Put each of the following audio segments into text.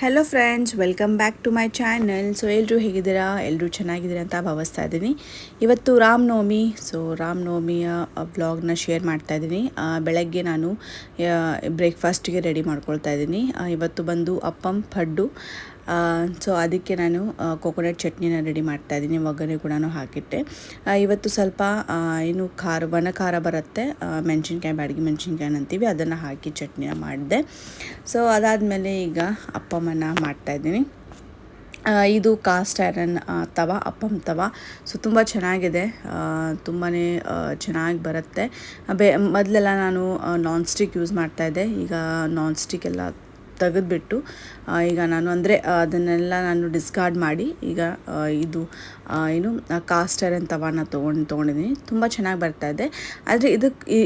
Hello friends welcome back to my channel so ಎಲ್ಲರೂ ಹೇಗಿದ್ದೀರಾ? ಎಲ್ಲರೂ ಚೆನ್ನಾಗಿದ್ದೀರಾ ಅಂತ ಭಾವಿಸ್ತಾ ಇದ್ದೀನಿ. ಇವತ್ತು ರಾಮನವಮಿ ಸೊ ರಾಮನವಮಿಯ ಬ್ಲಾಗ್ನ ಶೇರ್ ಮಾಡ್ತಾ ಇದ್ದೀನಿ. ಬೆಳಗ್ಗೆ ನಾನು ಬ್ರೇಕ್ಫಾಸ್ಟಿಗೆ ರೆಡಿ ಮಾಡ್ಕೊಳ್ತಾ ಇದ್ದೀನಿ. ಇವತ್ತು ಬಂದು ಅಪ್ಪಂ, ಪಡ್ಡು ಸೊ ಅದಕ್ಕೆ ನಾನು ಕೊಕೊನಟ್ ಚಟ್ನಿನ ರೆಡಿ ಮಾಡ್ತಾ ಇದ್ದೀನಿ. ಒಗ್ಗರಣೆ ಕೂಡ ಹಾಕಿಟ್ಟೆ. ಇವತ್ತು ಸ್ವಲ್ಪ ಏನು ಖಾರ, ಒಣ ಖಾರ ಬರುತ್ತೆ. ಮೆಣಸಿನ್ಕಾಯಿ, ಬಾಡಿಗೆ ಮೆಣಸಿನ್ಕಾಯಿ ಅಂತೀವಿ. ಅದನ್ನು ಹಾಕಿ ಚಟ್ನಿನ ಮಾಡಿದೆ. ಸೊ ಅದಾದಮೇಲೆ ಈಗ ಅಪ್ಪಮ್ಮನ ಮಾಡ್ತಾಯಿದ್ದೀನಿ ಇದು ಕಾಸ್ಟ್ ಐರನ್ ತವ ಅಪ್ಪಂ ತವ. ಸೊ ತುಂಬ ಚೆನ್ನಾಗಿದೆ. ತುಂಬಾ ಚೆನ್ನಾಗಿ ಬರುತ್ತೆ. ಬೆ, ಮೊದಲೆಲ್ಲ ನಾನು ನಾನ್ ಸ್ಟಿಕ್ ಯೂಸ್ ಮಾಡ್ತಾಯಿದ್ದೆ ಈಗ ನಾನ್ ಸ್ಟಿಕ್ ಎಲ್ಲ ತೆಗೆದುಬಿಟ್ಟು ಈಗ ನಾನು ಅಂದರೆ ಅದನ್ನೆಲ್ಲ ನಾನು ಡಿಸ್ಕಾರ್ಡ್ ಮಾಡಿ, ಈಗ ಇದು ಏನು ಕಾಸ್ಟರ್ ಅಂತ ತವಾನ ತೊಗೊಂಡು, ತೊಗೊಂಡಿದ್ದೀನಿ. ತುಂಬ ಚೆನ್ನಾಗಿ ಬರ್ತಾ ಇದೆ. ಆದರೆ ಇದಕ್ಕೆ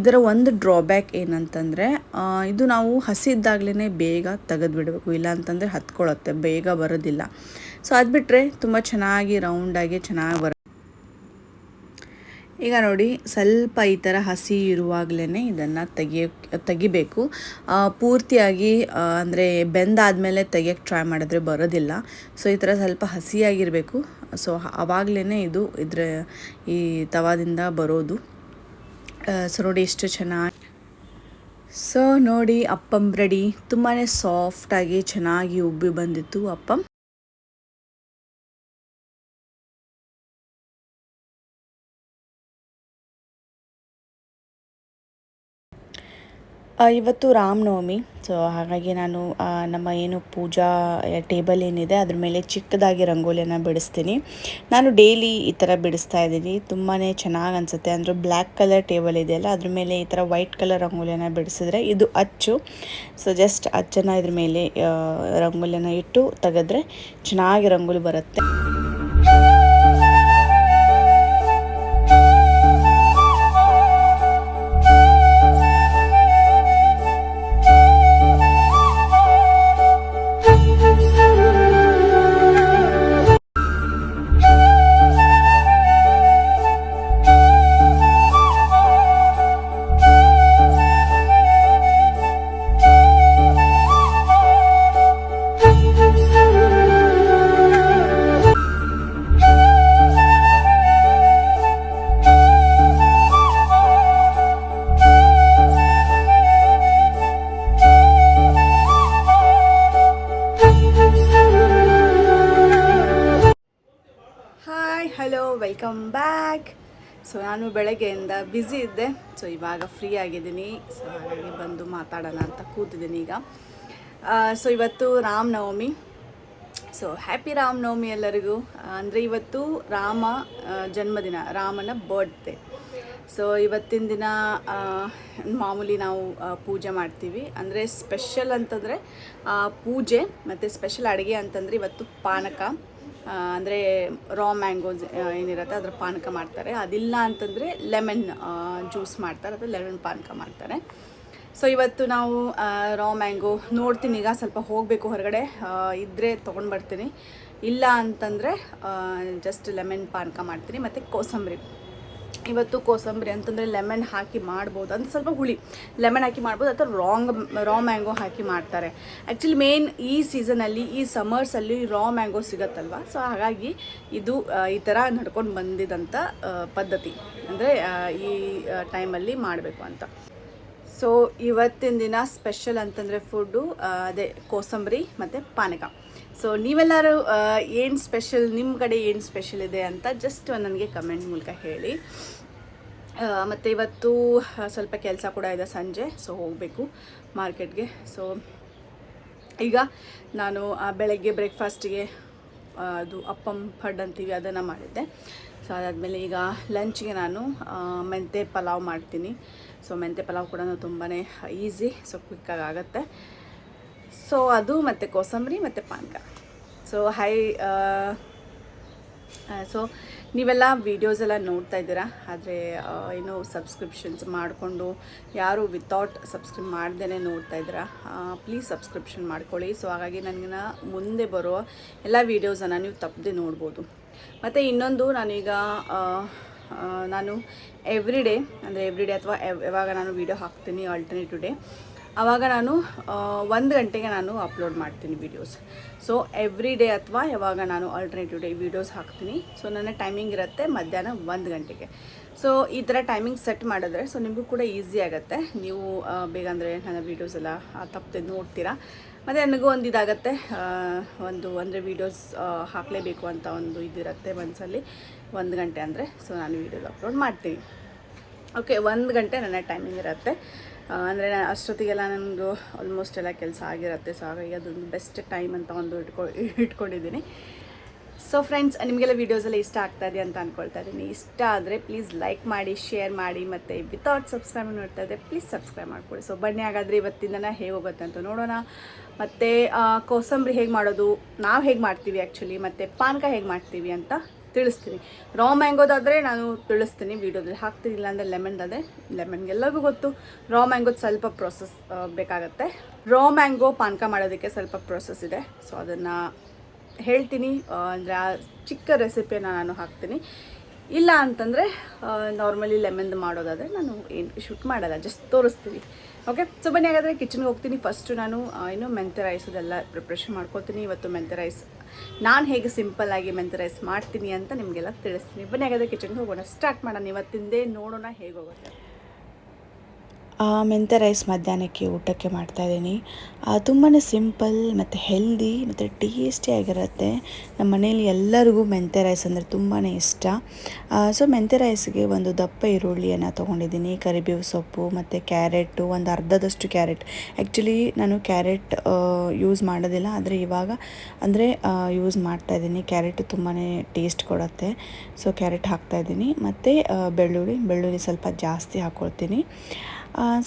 ಇದರ ಒಂದು ಡ್ರಾಬ್ಯಾಕ್ ಏನಂತಂದರೆ ಇದು ನಾವು ಹಸಿ ಇದ್ದಾಗಲೇ ಬೇಗ ತೆಗೆದುಬಿಡಬೇಕು. ಇಲ್ಲ ಅಂತಂದರೆ ಹತ್ಕೊಳ್ಳುತ್ತೆ ಬೇಗ ಬರೋದಿಲ್ಲ. ಸೊ ಅದು ಬಿಟ್ಟರೆ ತುಂಬ ಚೆನ್ನಾಗಿ ರೌಂಡಾಗಿ ಚೆನ್ನಾಗಿ ಬರುತ್ತೆ ಈಗ ನೋಡಿ, ಸ್ವಲ್ಪ ಈ ಥರ ಹಸಿ ಇರುವಾಗಲೇ ಇದನ್ನು ತೆಗಿಯೋ ತೆಗಿಬೇಕು. ಪೂರ್ತಿಯಾಗಿ ಅಂದರೆ ಬೆಂದಾದಮೇಲೆ ತೆಗಿಯೋಕ್ಕೆ ಟ್ರೈ ಮಾಡಿದ್ರೆ ಬರೋದಿಲ್ಲ. ಸೊ ಈ ಥರ ಸ್ವಲ್ಪ ಹಸಿಯಾಗಿರಬೇಕು. ಸೊ ಆವಾಗಲೇ ಇದು ಇದ್ರ ಈ ತವಾದಿಂದ ಬರೋದು. ಸೊ ನೋಡಿ ಎಷ್ಟು ಚೆನ್ನಾಗಿ ಸೊ ನೋಡಿ, ಅಪ್ಪಂ ರೆಡಿ ತುಂಬಾ ಸಾಫ್ಟಾಗಿ ಚೆನ್ನಾಗಿ ಉಬ್ಬಿ ಬಂದಿತ್ತು ಅಪ್ಪಂ. ಇವತ್ತು ರಾಮನವಮಿ. ಸೊ ಹಾಗಾಗಿ ನಾನು ನಮ್ಮ ಏನು ಪೂಜಾ ಟೇಬಲ್ ಏನಿದೆ, ಅದ್ರ ಮೇಲೆ ಚಿಕ್ಕದಾಗಿ ರಂಗೋಲಿಯನ್ನು ಬಿಡಿಸ್ತೀನಿ. ನಾನು ಡೈಲಿ ಈ ಥರ ಬಿಡಿಸ್ತಾ ಇದ್ದೀನಿ. ತುಂಬಾ ಚೆನ್ನಾಗಿ ಅನಿಸುತ್ತೆ. ಅಂದರೆ ಬ್ಲ್ಯಾಕ್ ಕಲರ್ ಟೇಬಲ್ ಇದೆಯಲ್ಲ, ಅದ್ರ ಮೇಲೆ ಈ ಥರ ವೈಟ್ ಕಲರ್ ರಂಗೋಲಿಯನ್ನು ಬಿಡಿಸಿದ್ರೆ ಇದು ಅಚ್ಚು. ಸೊ ಜಸ್ಟ್ ಅಚ್ಚನ್ನು ಇದ್ರ ಮೇಲೆ ರಂಗೋಲಿಯನ್ನು ಇಟ್ಟು ತೆಗೆದ್ರೆ ಚೆನ್ನಾಗಿ ರಂಗೋಲಿ ಬರುತ್ತೆ. ನಾನು ಬೆಳಗ್ಗೆಯಿಂದ ಬ್ಯುಸಿ ಇದ್ದೆ. ಸೊ ಇವಾಗ ಫ್ರೀ ಆಗಿದ್ದೀನಿ. ಸೊ ಹಾಗಾಗಿ ಬಂದು ಮಾತಾಡೋಣ ಅಂತ ಕೂತಿದ್ದೀನಿ ಈಗ. ಸೊ ಇವತ್ತು ರಾಮನವಮಿ ಸೊ ಹ್ಯಾಪಿ ರಾಮನವಮಿ ಎಲ್ಲರಿಗೂ. ಅಂದರೆ ಇವತ್ತು ರಾಮ ಜನ್ಮದಿನ, ರಾಮನ ಬರ್ತ್ಡೇ ಸೊ ಇವತ್ತಿನ ದಿನ ಮಾಮೂಲಿ ನಾವು ಪೂಜೆ ಮಾಡ್ತೀವಿ. ಅಂದರೆ ಸ್ಪೆಷಲ್ ಅಂತಂದರೆ ಪೂಜೆ ಮತ್ತು ಸ್ಪೆಷಲ್ ಅಡುಗೆ ಅಂತಂದರೆ ಇವತ್ತು ಪಾನಕ. ಅಂದರೆ ರಾ ಮ್ಯಾಂಗೋಸ್ ಏನಿರುತ್ತೆ, ಅದ್ರ ಪಾನಕ ಮಾಡ್ತಾರೆ. ಅದಿಲ್ಲ ಅಂತಂದರೆ ಲೆಮನ್ ಜ್ಯೂಸ್ ಮಾಡ್ತಾರೆ. ಅಥವಾ ಲೆಮನ್ ಪಾನಕ ಮಾಡ್ತಾರೆ. ಸೊ ಇವತ್ತು ನಾವು ರಾ ಮ್ಯಾಂಗೋ ನೋಡ್ತೀನಿ. ಈಗ ಸ್ವಲ್ಪ ಹೋಗಬೇಕು ಹೊರಗಡೆ. ಇದ್ದರೆ ತೊಗೊಂಡು ಬರ್ತೀನಿ ಇಲ್ಲ ಅಂತಂದರೆ ಜಸ್ಟ್ ಲೆಮನ್ ಪಾನಕ ಮಾಡ್ತೀನಿ. ಮತ್ತು ಕೋಸಂಬರಿ. ಇವತ್ತು ಕೋಸಂಬರಿ ಅಂತಂದರೆ ಲೆಮನ್ ಹಾಕಿ ಮಾಡ್ಬೋದು. ಅಂದರೆ ಸ್ವಲ್ಪ ಹುಳಿ. ಲೆಮನ್ ಹಾಕಿ ಮಾಡ್ಬೋದು, ಅಥವಾ ರಾಂಗ್ ರಾ ಮ್ಯಾಂಗೋ ಹಾಕಿ ಮಾಡ್ತಾರೆ. ಆ್ಯಕ್ಚುಲಿ ಮೇನ್ ಈ ಸೀಸನಲ್ಲಿ ಈ ಸಮರ್ಸಲ್ಲಿ ರಾ ಮ್ಯಾಂಗೋ ಸಿಗತ್ತಲ್ವ? ಸೊ ಹಾಗಾಗಿ ಇದು ಈ ಥರ ನಡ್ಕೊಂಡು ಬಂದಿದ್ದಂಥ ಪದ್ಧತಿ. ಅಂದರೆ ಈ ಟೈಮಲ್ಲಿ ಮಾಡಬೇಕು ಅಂತ. ಸೊ ಇವತ್ತಿನ ದಿನ ಸ್ಪೆಷಲ್ ಅಂತಂದರೆ ಫುಡ್ಡು ಅದೇ ಕೋಸಂಬರಿ ಮತ್ತು ಪಾನಕ. ಸೊ ನೀವೆಲ್ಲರೂ ಏನು ಸ್ಪೆಷಲ್ ನಿಮ್ಮ ಕಡೆ ಏನು ಸ್ಪೆಷಲ್ ಇದೆ ಅಂತ ಜಸ್ಟ್ ನನಗೆ ಕಮೆಂಟ್ ಮೂಲಕ ಹೇಳಿ. ಮತ್ತು ಇವತ್ತು ಸ್ವಲ್ಪ ಕೆಲಸ ಕೂಡ ಇದೆ ಸಂಜೆ ಸೊ ಹೋಗಬೇಕು ಮಾರ್ಕೆಟ್ಗೆ. ಸೊ ಈಗ ನಾನು ಬೆಳಗ್ಗೆ ಬ್ರೇಕ್ಫಾಸ್ಟಿಗೆ ಅದು ಅಪ್ಪಂ ಫಡ್ ಅಂತೀವಿ, ಅದನ್ನು ಮಾಡಿದ್ದೆ. ಸೊ ಅದಾದಮೇಲೆ ಈಗ ಲಂಚ್ಗೆ ನಾನು ಮೆಂತೆ ಪಲಾವ್ ಮಾಡ್ತೀನಿ. ಸೊ ಮೆಂತೆ ಪಲಾವ್ ಕೂಡ ತುಂಬಾ ಈಸಿ ಸೊ ಕ್ವಿಕ್ಕಾಗಿ ಆಗುತ್ತೆ. ಸೊ ಅದು ಮತ್ತು ಕೋಸಂಬರಿ ಮತ್ತು ಪಾನಕ. ಸೊ ಹೈ ಸೊ ನೀವೆಲ್ಲ ವೀಡಿಯೋಸ್ ಎಲ್ಲ ನೋಡ್ತಾ ಇದ್ದೀರಾ? ಆದರೆ ಏನು ಸಬ್ಸ್ಕ್ರಿಪ್ಷನ್ಸ್ ಮಾಡಿಕೊಂಡು ಯಾರು ವಿತೌಟ್ ಸಬ್ಸ್ಕ್ರೈಬ್ ಮಾಡ್ದೇ ನೋಡ್ತಾ ಇದ್ದೀರಾ? ಪ್ಲೀಸ್ ಸಬ್ಸ್ಕ್ರಿಪ್ಷನ್ ಮಾಡ್ಕೊಳ್ಳಿ. ಸೊ ಹಾಗಾಗಿ ನನಗಿನ ಮುಂದೆ ಬರೋ ಎಲ್ಲ ವೀಡಿಯೋಸನ್ನು ನೀವು ತಪ್ಪದೆ ನೋಡ್ಬೋದು. ಮತ್ತು ಇನ್ನೊಂದು, ನಾನೀಗ ನಾನು ಎವ್ರಿ ಡೇ ಅಂದರೆ ಎವ್ರಿ ಡೇ ಅಥವಾ ಯಾವಾಗ ನಾನು ವೀಡಿಯೋ ಹಾಕ್ತೀನಿ ಆಲ್ಟರ್ನೇಟಿವ್ ಡೇ ಆವಾಗ ನಾನು ಒಂದು ಗಂಟೆಗೆ ನಾನು ಅಪ್ಲೋಡ್ ಮಾಡ್ತೀನಿ ವೀಡಿಯೋಸ್ ಸೊ ಎವ್ರಿ ಡೇ ಅಥವಾ ಯಾವಾಗ ನಾನು ಆಲ್ಟರ್ನೇಟಿವ್ ಡೇ ವೀಡಿಯೋಸ್ ಹಾಕ್ತೀನಿ. ಸೊ ನನ್ನ ಟೈಮಿಂಗ್ ಇರುತ್ತೆ ಮಧ್ಯಾಹ್ನ ಒಂದು ಗಂಟೆಗೆ. ಸೊ ಈ ಥರ ಟೈಮಿಂಗ್ ಸೆಟ್ ಮಾಡಿದ್ರೆ ಸೊ ನಿಮಗೂ ಕೂಡ ಈಸಿ ಆಗುತ್ತೆ. ನೀವು ಬೇಗ ಅಂದರೆ ನನ್ನ ವೀಡಿಯೋಸ್ ಎಲ್ಲ ತಪ್ಪದೆ ನೋಡ್ತೀರಾ. ಮತ್ತು ನನಗೂ ಒಂದು ಇದಾಗತ್ತೆ. ಒಂದು ಅಂದರೆ ವೀಡಿಯೋಸ್ ಹಾಕಲೇಬೇಕು ಅಂತ ಒಂದು ಇದಿರುತ್ತೆ ಮನಸ್ಸಲ್ಲಿ ಒಂದು ಗಂಟೆ ಅಂದರೆ ಸೊ ನಾನು ವೀಡಿಯೋಸ್ ಅಪ್ಲೋಡ್ ಮಾಡ್ತೀನಿ. ಓಕೆ ಒಂದು ಗಂಟೆ ನನ್ನ ಟೈಮಿಂಗ್ ಇರುತ್ತೆ. ಅಂದರೆ ಅಷ್ಟೊತ್ತಿಗೆಲ್ಲ ನನ್ನದು ಆಲ್ಮೋಸ್ಟ್ ಎಲ್ಲ ಕೆಲಸ ಆಗಿರುತ್ತೆ. ಸೊ ಹಾಗಾಗಿ ಅದೊಂದು ಬೆಸ್ಟ್ ಟೈಮ್ ಅಂತ ಒಂದು ಇಟ್ಕೊ, ಇಟ್ಕೊಂಡಿದ್ದೀನಿ. ಸೊ ಫ್ರೆಂಡ್ಸ್ ನಿಮಗೆಲ್ಲ ವೀಡಿಯೋಸೆಲ್ಲ ಇಷ್ಟ ಆಗ್ತಾ ಇದೆ ಅಂತ ಅಂದ್ಕೊಳ್ತಾ ಇದ್ದೀನಿ. ಇಷ್ಟ ಆದರೆ ಪ್ಲೀಸ್ ಲೈಕ್ ಮಾಡಿ ಶೇರ್ ಮಾಡಿ, ಮತ್ತು ವಿತೌಟ್ ಸಬ್ಸ್ಕ್ರೈಬ್ ನೋಡ್ತಾ ಇದ್ದರೆ ಪ್ಲೀಸ್ ಸಬ್ಸ್ಕ್ರೈಬ್ ಮಾಡ್ಕೊಳ್ಳಿ ಸೊ ಬನ್ನಿ ಹಾಗಾದರೆ ಇವತ್ತಿಂದನ ಹೇಗೆ ಹೋಗುತ್ತೆ ಅಂತ ನೋಡೋಣ. ಮತ್ತು ಕೋಸಂಬರಿ ಹೇಗೆ ಮಾಡೋದು? ನಾವು ಹೇಗೆ ಮಾಡ್ತೀವಿ ಆ್ಯಕ್ಚುಲಿ ಮತ್ತು ಪಾನಕ ಹೇಗೆ ಮಾಡ್ತೀವಿ ಅಂತ ತಿಳಿಸ್ತೀನಿ. ರಾ ಮ್ಯಾಂಗೋದಾದರೆ ನಾನು ತಿಳಿಸ್ತೀನಿ ವೀಡಿಯೋದಲ್ಲಿ ಹಾಕ್ತೀನಿ ಇಲ್ಲಾಂದರೆ ಲೆಮನ್ದಾದರೆ ಲೆಮನ್ಗೆಲ್ಲರಿಗೂ ಗೊತ್ತು ರಾ ಮ್ಯಾಂಗೋದು ಸ್ವಲ್ಪ ಪ್ರೊಸೆಸ್ ಬೇಕಾಗತ್ತೆ. ರಾ ಮ್ಯಾಂಗೋ ಪಾನಕ ಮಾಡೋದಕ್ಕೆ ಸ್ವಲ್ಪ ಪ್ರೊಸೆಸ್ ಇದೆ. ಸೊ ಅದನ್ನು ಹೇಳ್ತೀನಿ. ಅಂದರೆ ಆ ಚಿಕ್ಕ ರೆಸಿಪಿಯನ್ನು ನಾನು ಹಾಕ್ತೀನಿ. ಇಲ್ಲ ಅಂತಂದರೆ ನಾರ್ಮಲಿ ಲೆಮನ್ದು ಮಾಡೋದಾದರೆ ನಾನು ಏನು ಶೂಟ್ ಮಾಡಲ್ಲ ಜಸ್ಟ್ ತೋರಿಸ್ತೀನಿ. ಓಕೆ ಸೊ ಬನ್ನಿ, ಹಾಗಾದರೆ ಕಿಚನ್ಗೆ ಹೋಗ್ತೀನಿ. ಫಸ್ಟು ನಾನು ಏನು ಮೆಂತೆ ರೈಸ್ ಅದೆಲ್ಲ ಪ್ರಿಪ್ರೇಷನ್ ಮಾಡ್ಕೊತೀನಿ ಇವತ್ತು ಮೆಂತೆ ರೈಸ್ ನಾನು ಹೇಗೆ ಸಿಂಪಲ್ಲಾಗಿ ಮೆಂತೆ ರೈಸ್ ಮಾಡ್ತೀನಿ ಅಂತ ನಿಮಗೆಲ್ಲ ತಿಳಿಸ್ತೀನಿ. ಬನ್ನಿ, ಹಾಗಾದರೆ ಕಿಚನ್ಗೆ ಹೋಗೋಣ. ಸ್ಟಾರ್ಟ್ ಮಾಡೋಣ. ಇವತ್ತಿಂದೇ ನೋಡೋಣ ಹೇಗೆ ಹೋಗುತ್ತೆ. ಮೆಂತ್ಯ ರೈಸ್ ಮಧ್ಯಾಹ್ನಕ್ಕೆ ಊಟಕ್ಕೆ ಮಾಡ್ತಾಯಿದ್ದೀನಿ ತುಂಬಾ ಸಿಂಪಲ್ ಮತ್ತು ಹೆಲ್ದಿ ಮತ್ತು ಟೇಸ್ಟಿಯಾಗಿರುತ್ತೆ ನಮ್ಮ ಮನೇಲಿ ಎಲ್ಲರಿಗೂ ಮೆಂತ್ಯ ರೈಸ್ ಅಂದರೆ ತುಂಬಾ ಇಷ್ಟ. ಸೊ ಮೆಂತ್ಯ ರೈಸ್ಗೆ ಒಂದು ದಪ್ಪ ಈರುಳ್ಳಿಯನ್ನು ತೊಗೊಂಡಿದ್ದೀನಿ. ಕರಿಬೇವು ಸೊಪ್ಪು ಮತ್ತು ಕ್ಯಾರೆಟು, ಒಂದು ಅರ್ಧದಷ್ಟು ಕ್ಯಾರೆಟ್. ಆ್ಯಕ್ಚುಲಿ ನಾನು ಕ್ಯಾರೆಟ್ ಯೂಸ್ ಮಾಡೋದಿಲ್ಲ. ಆದರೆ ಇವಾಗ ಅಂದರೆ ಯೂಸ್ ಮಾಡ್ತಾಯಿದ್ದೀನಿ ಕ್ಯಾರೆಟ್ ತುಂಬಾ ಟೇಸ್ಟ್ ಕೊಡುತ್ತೆ. ಸೊ ಕ್ಯಾರೆಟ್ ಹಾಕ್ತಾಯಿದ್ದೀನಿ ಮತ್ತು ಬೆಳ್ಳುಳ್ಳಿ. ಬೆಳ್ಳುಳ್ಳಿ ಸ್ವಲ್ಪ ಜಾಸ್ತಿ ಹಾಕ್ಕೊಳ್ತೀನಿ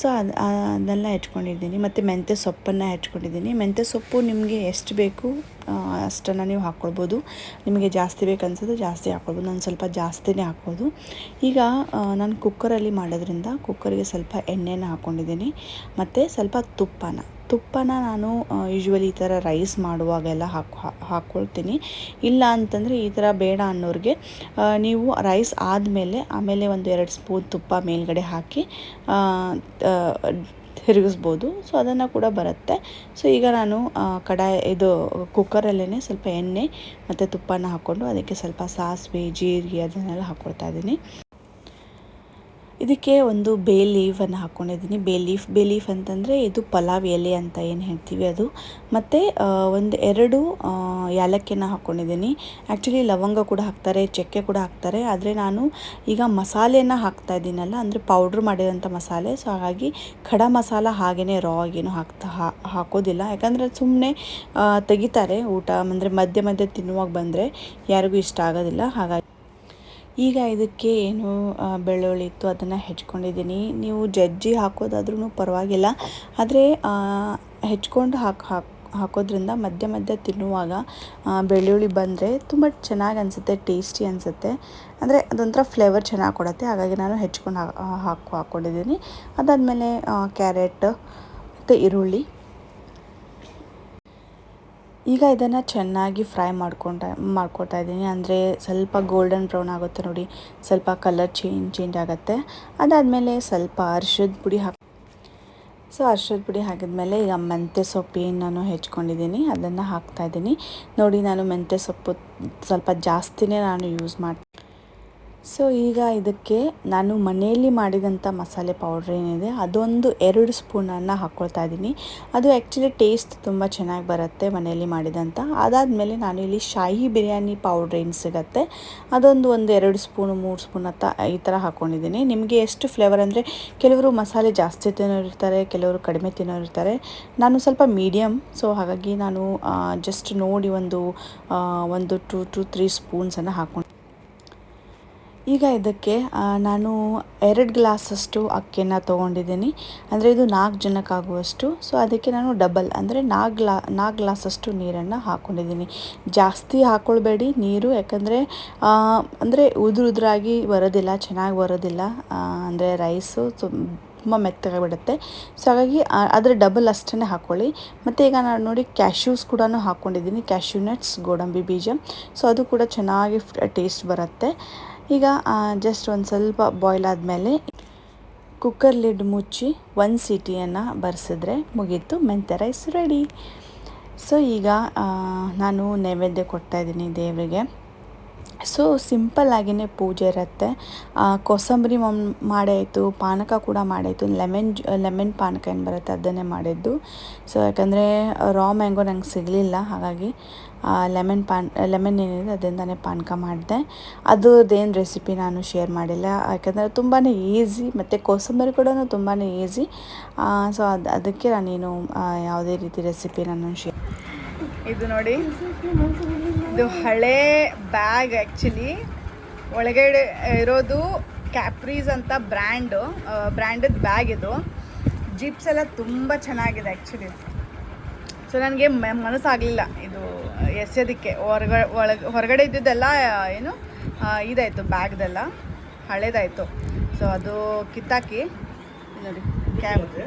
ಸೊ ಅದು ಅದನ್ನೆಲ್ಲ ಹೆಚ್ಕೊಂಡಿದ್ದೀನಿ. ಮತ್ತು ಮೆಂತ್ಯ ಸೊಪ್ಪನ್ನು ಹೆಚ್ಕೊಂಡಿದ್ದೀನಿ. ಮೆಂತ್ಯ ಸೊಪ್ಪು ನಿಮಗೆ ಎಷ್ಟು ಬೇಕು ಅಷ್ಟನ್ನು ನೀವು ಹಾಕ್ಕೊಳ್ಬೋದು ನಿಮಗೆ ಜಾಸ್ತಿ ಬೇಕನ್ಸಿದ್ರೆ ಜಾಸ್ತಿ ಹಾಕ್ಕೊಳ್ಬೋದು ನಾನು ಸ್ವಲ್ಪ ಜಾಸ್ತಿನೇ ಹಾಕ್ಬೋದು. ಈಗ ನಾನು ಕುಕ್ಕರಲ್ಲಿ ಮಾಡೋದ್ರಿಂದ ಕುಕ್ಕರಿಗೆ ಸ್ವಲ್ಪ ಎಣ್ಣೆನ ಹಾಕ್ಕೊಂಡಿದ್ದೀನಿ ಮತ್ತು ಸ್ವಲ್ಪ ತುಪ್ಪನ. ತುಪ್ಪನ ನಾನು ಯೂಶ್ವಲಿ ಈ ಥರ ರೈಸ್ ಮಾಡುವಾಗೆಲ್ಲ ಹಾಕ್ ಹಾಕ್ಕೊಳ್ತೀನಿ ಇಲ್ಲ ಅಂತಂದರೆ ಈ ಥರ ಬೇಡ ಅನ್ನೋರಿಗೆ ನೀವು ರೈಸ್ ಆದಮೇಲೆ ಆಮೇಲೆ ಒಂದು ಎರಡು ಸ್ಪೂನ್ ತುಪ್ಪ ಮೇಲ್ಗಡೆ ಹಾಕಿ ತಿರುಗಿಸ್ಬೋದು. ಸೊ ಅದನ್ನು ಕೂಡ ಬರುತ್ತೆ. ಸೊ ಈಗ ನಾನು ಕಡಾಯಿ, ಇದು ಕುಕ್ಕರಲ್ಲೇ ಸ್ವಲ್ಪ ಎಣ್ಣೆ ಮತ್ತು ತುಪ್ಪನ ಹಾಕ್ಕೊಂಡು ಅದಕ್ಕೆ ಸ್ವಲ್ಪ ಸಾಸಿವೆ, ಜೀರಿಗೆ ಅದನ್ನೆಲ್ಲ ಹಾಕ್ಕೊಳ್ತಾ ಇದ್ದೀನಿ. ಇದಕ್ಕೆ ಒಂದು ಬೇ ಲೀಫನ್ನು ಹಾಕ್ಕೊಂಡಿದ್ದೀನಿ ಬೇ ಲೀಫ್ ಬೇ ಲೀಫ್ ಅಂತಂದರೆ ಇದು ಪಲಾವ್ ಎಲೆ ಅಂತ ಏನು ಹೇಳ್ತೀವಿ ಅದು. ಮತ್ತು ಒಂದು ಎರಡು ಏಲಕ್ಕಿಯನ್ನು ಹಾಕ್ಕೊಂಡಿದ್ದೀನಿ ಆ್ಯಕ್ಚುಲಿ ಲವಂಗ ಕೂಡ ಹಾಕ್ತಾರೆ, ಚಕ್ಕೆ ಕೂಡ ಹಾಕ್ತಾರೆ. ಆದರೆ ನಾನು ಈಗ ಮಸಾಲೆಯನ್ನು ಹಾಕ್ತಾ ಇದ್ದೀನಲ್ಲ, ಅಂದರೆ ಪೌಡ್ರ್ ಮಾಡಿದಂಥ ಮಸಾಲೆ. ಸೊ ಹಾಗಾಗಿ ಖಡ ಮಸಾಲ ಹಾಗೆಯೇ ರಾ ಆಗೇನು ಹಾಕ್ತಾ ಹಾಕೋದಿಲ್ಲ. ಯಾಕಂದರೆ ಸುಮ್ಮನೆ ತೆಗಿತಾರೆ ಊಟ. ಅಂದರೆ ಮಧ್ಯೆ ಮಧ್ಯೆ ತಿನ್ನುವಾಗ ಬಂದರೆ ಯಾರಿಗೂ ಇಷ್ಟ ಆಗೋದಿಲ್ಲ. ಹಾಗಾಗಿ ಈಗ ಇದಕ್ಕೆ ಏನು ಬೆಳ್ಳುಳ್ಳಿ ಇತ್ತು, ಅದನ್ನು ಹೆಚ್ಕೊಂಡಿದ್ದೀನಿ. ನೀವು ಜಜ್ಜಿ ಹಾಕೋದಾದ್ರೂ ಪರವಾಗಿಲ್ಲ. ಆದರೆ ಹೆಚ್ಕೊಂಡು ಹಾಕಿ ಹಾಕಿ, ಹಾಕೋದ್ರಿಂದ ಮಧ್ಯ ಮಧ್ಯ ತಿನ್ನುವಾಗ ಬೆಳ್ಳುಳ್ಳಿ ಬಂದರೆ ತುಂಬ ಚೆನ್ನಾಗಿ ಅನಿಸುತ್ತೆ, ಟೇಸ್ಟಿ ಅನಿಸುತ್ತೆ. ಅಂದರೆ ಅದೊಂಥರ ಫ್ಲೇವರ್ ಚೆನ್ನಾಗಿ ಕೊಡುತ್ತೆ. ಹಾಗಾಗಿ ನಾನು ಹೆಚ್ಕೊಂಡು ಹಾಕಿ, ಹಾಕ್ಕೊಂಡಿದ್ದೀನಿ. ಅದಾದಮೇಲೆ ಕ್ಯಾರೆಟ್, ಮತ್ತು ಈರುಳ್ಳಿ. ಈಗ ಇದನ್ನು ಚೆನ್ನಾಗಿ ಫ್ರೈ ಮಾಡ್ಕೊಂಡ ಮಾಡ್ಕೊತಾ ಇದ್ದೀನಿ. ಅಂದರೆ ಸ್ವಲ್ಪ ಗೋಲ್ಡನ್ ಬ್ರೌನ್ ಆಗುತ್ತೆ ನೋಡಿ. ಸ್ವಲ್ಪ ಕಲರ್ ಚೇಂಜ್ ಚೇಂಜ್ ಆಗುತ್ತೆ. ಅದಾದಮೇಲೆ ಸ್ವಲ್ಪ ಅರ್ಶದ ಪುಡಿ ಹಾಕಿ, ಸೊ ಅರ್ಶದ ಪುಡಿ ಹಾಕಿದ್ಮೇಲೆ ಈಗ ಮೆಂತ್ಯ ಸೊಪ್ಪಿನ ನಾನು ಹೆಚ್ಕೊಂಡಿದ್ದೀನಿ. ಅದನ್ನು ಹಾಕ್ತಾಯಿದ್ದೀನಿ ನೋಡಿ, ನಾನು ಮೆಂತ್ಯ ಸೊಪ್ಪು ಸ್ವಲ್ಪ ಜಾಸ್ತಿನೇ ನಾನು ಯೂಸ್ ಮಾಡಿ ಸೊ ಈಗ ಇದಕ್ಕೆ ನಾನು ಮನೆಯಲ್ಲಿ ಮಾಡಿದಂಥ ಮಸಾಲೆ ಪೌಡ್ರ್ ಏನಿದೆ, ಅದೊಂದು ಎರಡು ಸ್ಪೂನನ್ನು ಹಾಕ್ಕೊಳ್ತಾ ಇದ್ದೀನಿ. ಅದು ಆ್ಯಕ್ಚುಲಿ ಟೇಸ್ಟ್ ತುಂಬ ಚೆನ್ನಾಗಿ ಬರುತ್ತೆ ಮನೆಯಲ್ಲಿ ಮಾಡಿದಂಥ. ಅದಾದಮೇಲೆ ನಾನು ಇಲ್ಲಿ ಶಾಹಿ ಬಿರಿಯಾನಿ ಪೌಡ್ರ್ ಏನು ಸಿಗುತ್ತೆ, ಅದೊಂದು ಒಂದು ಎರಡು ಸ್ಪೂನು, ಮೂರು ಸ್ಪೂನ್ ಹತ್ತ ಈ ಥರ ಹಾಕ್ಕೊಂಡಿದ್ದೀನಿ ನಿಮಗೆ ಎಷ್ಟು ಫ್ಲೇವರ್ ಅಂದರೆ, ಕೆಲವರು ಮಸಾಲೆ ಜಾಸ್ತಿ ತಿನ್ನೋರು ಇರ್ತಾರೆ, ಕೆಲವರು ಕಡಿಮೆ ತಿನ್ನೋರು ಇರ್ತಾರೆ. ನಾನು ಸ್ವಲ್ಪ ಮೀಡಿಯಮ್ ಸೊ ಹಾಗಾಗಿ ನಾನು ಜಸ್ಟ್ ನೋಡಿ ಒಂದು ಒಂದು ಟು ಟು ತ್ರೀ ಸ್ಪೂನ್ಸನ್ನು ಹಾಕ್ಕೊಂಡು ಈಗ ಇದಕ್ಕೆ ನಾನು ಎರಡು ಗ್ಲಾಸಷ್ಟು ಅಕ್ಕಿನ ತೊಗೊಂಡಿದ್ದೀನಿ. ಅಂದರೆ ಇದು ನಾಲ್ಕು ಜನಕ್ಕಾಗುವಷ್ಟು. ಸೊ ಅದಕ್ಕೆ ನಾನು ಡಬಲ್ ಅಂದರೆ ನಾಲ್ಕು ಗ್ಲಾ, ನಾಲ್ಕು ಗ್ಲಾಸಷ್ಟು ನೀರನ್ನು ಹಾಕ್ಕೊಂಡಿದ್ದೀನಿ ಜಾಸ್ತಿ ಹಾಕ್ಕೊಳ್ಬೇಡಿ ನೀರು, ಯಾಕಂದರೆ ಅಂದರೆ ಉದುರು ಉದುರಾಗಿ ಬರೋದಿಲ್ಲ, ಚೆನ್ನಾಗಿ ಬರೋದಿಲ್ಲ. ಅಂದರೆ ರೈಸು ತುಂಬ ಮೆತ್ತಗಾಗಿಬಿಡುತ್ತೆ ಸೊ ಹಾಗಾಗಿ ಅದರ ಡಬಲ್ ಅಷ್ಟೇ ಹಾಕ್ಕೊಳ್ಳಿ ಮತ್ತು ಈಗ ನಾನು ನೋಡಿ ಕ್ಯಾಶ್ಯೂಸ್ ಕೂಡ ಹಾಕ್ಕೊಂಡಿದ್ದೀನಿ ಕ್ಯಾಶ್ಯೂ ನಟ್ಸ್ ಗೋಡಂಬಿ ಬೀಜ. ಸೊ ಅದು ಕೂಡ ಚೆನ್ನಾಗಿ ಟೇಸ್ಟ್ ಬರುತ್ತೆ. ಈಗ ಜಸ್ಟ್ ಒಂದು ಸ್ವಲ್ಪ ಬಾಯ್ಲ್ ಆದಮೇಲೆ ಕುಕ್ಕರ್ ಲಿಡ್ ಮುಚ್ಚಿ ಒಂದು ಸಿಟಿಯನ್ನು ಬರೆಸಿದ್ರೆ ಮುಗೀತು. ಮೆಂತ್ಯ ರೈಸ್ ರೆಡಿ ಸೊ ಈಗ ನಾನು ನೈವೇದ್ಯ ಕೊಡ್ತಾಯಿದ್ದೀನಿ ದೇವರಿಗೆ. ಸೊ ಸಿಂಪಲ್ಲಾಗಿಯೇ ಪೂಜೆ ಇರುತ್ತೆ. ಕೋಸಂಬರಿ ಮಮ್, ಮಾಡಾಯಿತು, ಪಾನಕ ಕೂಡ ಮಾಡಾಯಿತು. ಲೆಮನ್ ಲೆಮನ್ ಪಾನಕ ಏನು ಬರುತ್ತೆ ಅದನ್ನೇ ಮಾಡಿದ್ದು. ಸೊ ಯಾಕಂದರೆ ರಾ ಮ್ಯಾಂಗೋ ನಂಗೆ ಸಿಗಲಿಲ್ಲ, ಹಾಗಾಗಿ ಲೆಮನ್ ಪಾನ್ ಲೆಮನ್ ಏನಿದೆ ಅದರಿಂದನೇ ಪಾನಕ ಮಾಡಿದೆ. ಅದರದ್ದೇನು ರೆಸಿಪಿ ನಾನು ಶೇರ್ ಮಾಡಿಲ್ಲ. ಯಾಕಂದರೆ ತುಂಬಾ ಈಸಿ ಮತ್ತು ಕೋಸಂಬರಿ ಕೂಡ ತುಂಬಾ ಈಸಿ ಸೊ ಅದು, ಅದಕ್ಕೆ ನಾನೇನು ಯಾವುದೇ ರೀತಿ ರೆಸಿಪಿ ನಾನು ಶೇರ್ ಇದು ನೋಡಿ, ಇದು ಹಳೆ ಬ್ಯಾಗ್ ಆ್ಯಕ್ಚುಲಿ ಒಳಗಡೆ ಇರೋದು ಕ್ಯಾಪ್ರೀಸ್ ಅಂತ ಬ್ರ್ಯಾಂಡು ಬ್ರ್ಯಾಂಡದ್ ಬ್ಯಾಗ್ ಇದು. ಜಿಪ್ಸ್ ಎಲ್ಲ ತುಂಬ ಚೆನ್ನಾಗಿದೆ ಆ್ಯಕ್ಚುಲಿ ಸೊ ನನಗೆ ಮನಸ್ಸಾಗಲಿಲ್ಲ. ಇದು ಎಸೆಯೋದಕ್ಕೆ. ಹೊರಗಡೆ ಒಳಗೆ, ಹೊರಗಡೆ ಇದ್ದಿದ್ದೆಲ್ಲ, ಏನು ಇದಾಯಿತು ಬ್ಯಾಗ್ದೆಲ್ಲ. ಹಳೇದಾಯಿತು. ಸೊ ಅದು ಕಿತ್ತಾಕಿ ನೋಡಿ ಕ್ಯಾಪ್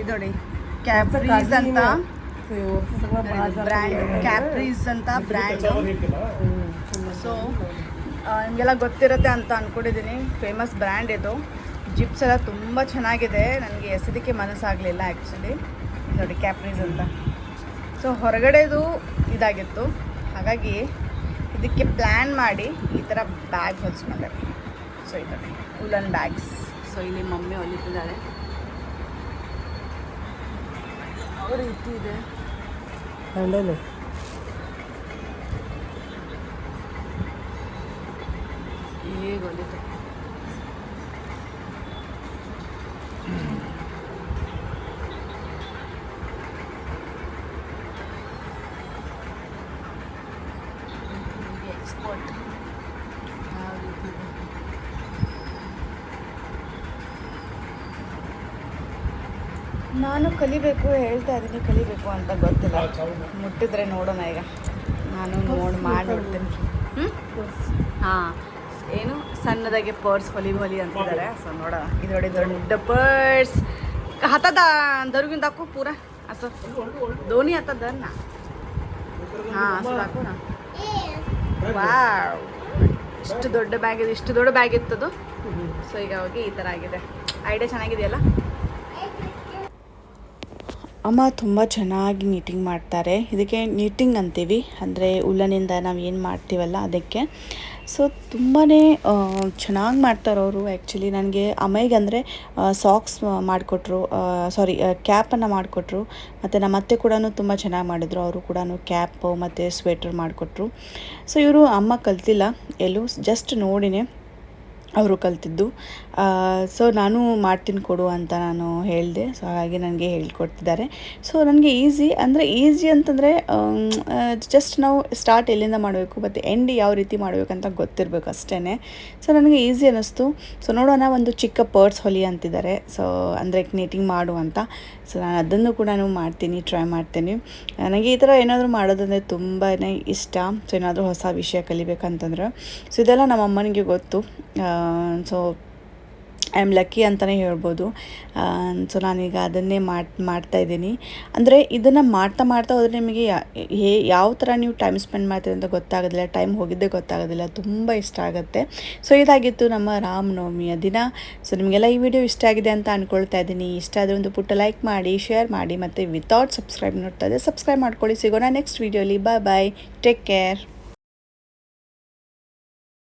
ಇದು ನೋಡಿ, ಕ್ಯಾಪ್ರೀಸ್ ಅಂತ. ಬ್ರ್ಯಾಂಡ್, ಕ್ಯಾಪ್ರೀಸ್ ಅಂತ ಬ್ರ್ಯಾಂಡ್. ಸೊ ನಿಮಗೆಲ್ಲ ಗೊತ್ತಿರುತ್ತೆ ಅಂತ ಅಂದ್ಕೊಂಡಿದ್ದೀನಿ ಫೇಮಸ್ ಬ್ರ್ಯಾಂಡ್ ಇದು. ಜಿಪ್ಸ್ ಎಲ್ಲ ತುಂಬ ಚೆನ್ನಾಗಿದೆ. ನನಗೆ ಎಸೆದಕ್ಕೆ ಮನಸ್ಸಾಗಲಿಲ್ಲ ಆ್ಯಕ್ಚುಲಿ ನೋಡಿ ಕ್ಯಾಪ್ರೀಸ್ ಅಂತ. ಸೊ ಹೊರಗಡೆದು ಇದಾಗಿತ್ತು. ಹಾಗಾಗಿ ಇದಕ್ಕೆ ಪ್ಲ್ಯಾನ್ ಮಾಡಿ ಈ ಥರ ಬ್ಯಾಗ್ ಹೊಲಿಸ್ಕೊಂಡೆ. ಸೊ ಇದು ಉಲನ್ ಬ್ಯಾಗ್ಸ್ ಸೊ ಇಲ್ಲಿ ಮಮ್ಮಿ ಹೊಲಿತಿದ್ದಾರೆ. ಯಾವ ರೀತಿ ಇದೆ ಹ್ಯಾಂಡಲ್? ಹೇಗೆ ಹೊಲಿತೆ? ಎಕ್ಸ್ಪೋರ್ಟ್ ಯಾವ ರೀತಿ ನಾನು ಕಲಿಬೇಕು ಹೇಳ್ತಾ ಇದ್ದೀನಿ ಕಲಿಬೇಕು ಅಂತ ಗೊತ್ತಿಲ್ಲ. ಮುಟ್ಟಿದ್ರೆ ನೋಡೋಣ ಈಗ. ನಾನು ನೋಡಿ ಮಾಡಿ ನೋಡ್ತೀನಿ ಹ್ಞೂ ಹಾಂ. ಏನು ಸಣ್ಣದಾಗೆ ಪರ್ಸ್ ಹೊಲಿ ಹೊಲಿ ಅಂತಿದ್ದಾರೆ. ಸೊ ನೋಡ, ಇದು ನೋಡಿ ದೊಡ್ಡ ಪರ್ಸ್. ಹತ್ತದ ದರ್ಗಿಂದ ಹಾಕು ಪೂರ. ಅಸ, ಧೋನಿ ಹತ್ತದ ಹಾಂ ವಾ ಇಷ್ಟು ದೊಡ್ಡ ಬ್ಯಾಗ್ ಇದೆ, ಇಷ್ಟು ದೊಡ್ಡ ಬ್ಯಾಗ್ ಇತ್ತದು. ಸೊ ಈಗ ಹೋಗಿ ಈ ಥರ ಆಗಿದೆ. ಐಡಿಯಾ ಚೆನ್ನಾಗಿದೆಯಲ್ಲ? ಅಮ್ಮ ತುಂಬ ಚೆನ್ನಾಗಿ ನೀಟಿಂಗ್ ಮಾಡ್ತಾರೆ. ಇದಕ್ಕೆ ನೀಟಿಂಗ್ ಅಂತೀವಿ. ಅಂದರೆ ಉಲ್ಲನಿಂದ ನಾವು ಏನು ಮಾಡ್ತೀವಲ್ಲ ಅದಕ್ಕೆ. ಸೊ ತುಂಬಾ ಚೆನ್ನಾಗಿ ಮಾಡ್ತಾರವರು ಆ್ಯಕ್ಚುಲಿ ನನಗೆ ಅಮ್ಮಗೆ ಅಂದರೆ ಸಾಕ್ಸ್ ಮಾಡಿಕೊಟ್ರು ಸಾರಿ ಕ್ಯಾಪನ್ನು ಮಾಡಿಕೊಟ್ರು. ಮತ್ತು ನಮ್ಮ ಅತ್ತೆ ಕೂಡ ತುಂಬ ಚೆನ್ನಾಗಿ ಮಾಡಿದ್ರು. ಅವರು ಕೂಡ ಕ್ಯಾಪು ಮತ್ತು ಸ್ವೆಟರ್ ಮಾಡಿಕೊಟ್ರು. ಸೊ ಇವರು ಅಮ್ಮ ಕಲ್ತಿಲ್ಲ. ಎಲ್ಲೂ ಜಸ್ಟ್ ನೋಡಿನೇ ಅವರು ಕಲ್ತಿದ್ದು. ಸೊ ನಾನು ಮಾಡ್ತೀನಿ ಕೊಡು ಅಂತ ನಾನು ಹೇಳಿದೆ. ಸೊ ಹಾಗಾಗಿ ನನಗೆ ಹೇಳ್ಕೊಡ್ತಿದ್ದಾರೆ. ಸೊ ನನಗೆ ಈಸಿ ಅಂದರೆ ಈಸಿ ಅಂತಂದರೆ ಜಸ್ಟ್ ನಾವು ಸ್ಟಾರ್ಟ್ ಎಲ್ಲಿಂದ ಮಾಡಬೇಕು ಮತ್ತು ಎಂಡ್ ಯಾವ ರೀತಿ ಮಾಡಬೇಕಂತ ಗೊತ್ತಿರಬೇಕು ಅಷ್ಟೇ ಸೊ ನನಗೆ ಈಸಿ ಅನ್ನಿಸ್ತು. ಸೊ ನೋಡೋಣ, ಒಂದು ಚಿಕ್ಕ ಪರ್ಸ್ ಹೊಲಿ ಅಂತಿದ್ದಾರೆ. ಸೊ ಅಂದರೆ ನೀಟಿಂಗ್ ಮಾಡು ಅಂತ. ಸೊ ನಾನು ಅದನ್ನು ಕೂಡ ನಾನು ಮಾಡ್ತೀನಿ ಟ್ರೈ ಮಾಡ್ತೀನಿ. ನನಗೆ ಈ ಥರ ಏನಾದರೂ ಮಾಡೋದಂದರೆ ತುಂಬಾ ಇಷ್ಟ. ಸೊ ಏನಾದರೂ ಹೊಸ ವಿಷಯ ಕಲಿಬೇಕಂತಂದ್ರೆ. ಸೊ ಇದೆಲ್ಲ ನಮ್ಮ ಅಮ್ಮನಿಗೆ ಗೊತ್ತು. ಸೊ ಐ ಆಮ್ ಲಕ್ಕಿ ಅಂತಲೇ ಹೇಳ್ಬೋದು ಸೊ ನಾನೀಗ ಅದನ್ನೇ ಮಾಡಿ, ಮಾಡ್ತಾ ಇದ್ದೀನಿ. ಅಂದರೆ ಇದನ್ನು ಮಾಡ್ತಾ ಮಾಡ್ತಾ ಹೋದರೆ ನಿಮಗೆ ಹೇ, ಯಾವ ಥರ ನೀವು ಟೈಮ್ ಸ್ಪೆಂಡ್ ಮಾಡ್ತೀರಿ ಅಂತ ಗೊತ್ತಾಗೋದಿಲ್ಲ ಟೈಮ್ ಹೋಗಿದ್ದೇ ಗೊತ್ತಾಗೋದಿಲ್ಲ, ತುಂಬ ಇಷ್ಟ ಆಗುತ್ತೆ. ಸೊ ಇದಾಗಿತ್ತು ನಮ್ಮ ರಾಮನವಮಿಯ ದಿನ. ಸೊ ನಿಮಗೆಲ್ಲ ಈ ವಿಡಿಯೋ ಇಷ್ಟ ಆಗಿದೆ ಅಂತ ಅಂದ್ಕೊಳ್ತಾ ಇದ್ದೀನಿ. ಇಷ್ಟ ಆದರೆ ಒಂದು ಪುಟ್ಟ ಲೈಕ್ ಮಾಡಿ ಶೇರ್ ಮಾಡಿ, ಮತ್ತು ವಿತೌಟ್ ಸಬ್ಸ್ಕ್ರೈಬ್ ನೋಡ್ತಾ ಇದ್ದೆ ಸಬ್ಸ್ಕ್ರೈಬ್ ಮಾಡ್ಕೊಳ್ಳಿ. ಸಿಗೋಣ ನೆಕ್ಸ್ಟ್ ವೀಡಿಯೋಲಿ ಬಾಯ್ ಬಾಯ್ ಟೇಕ್ ಕೇರ್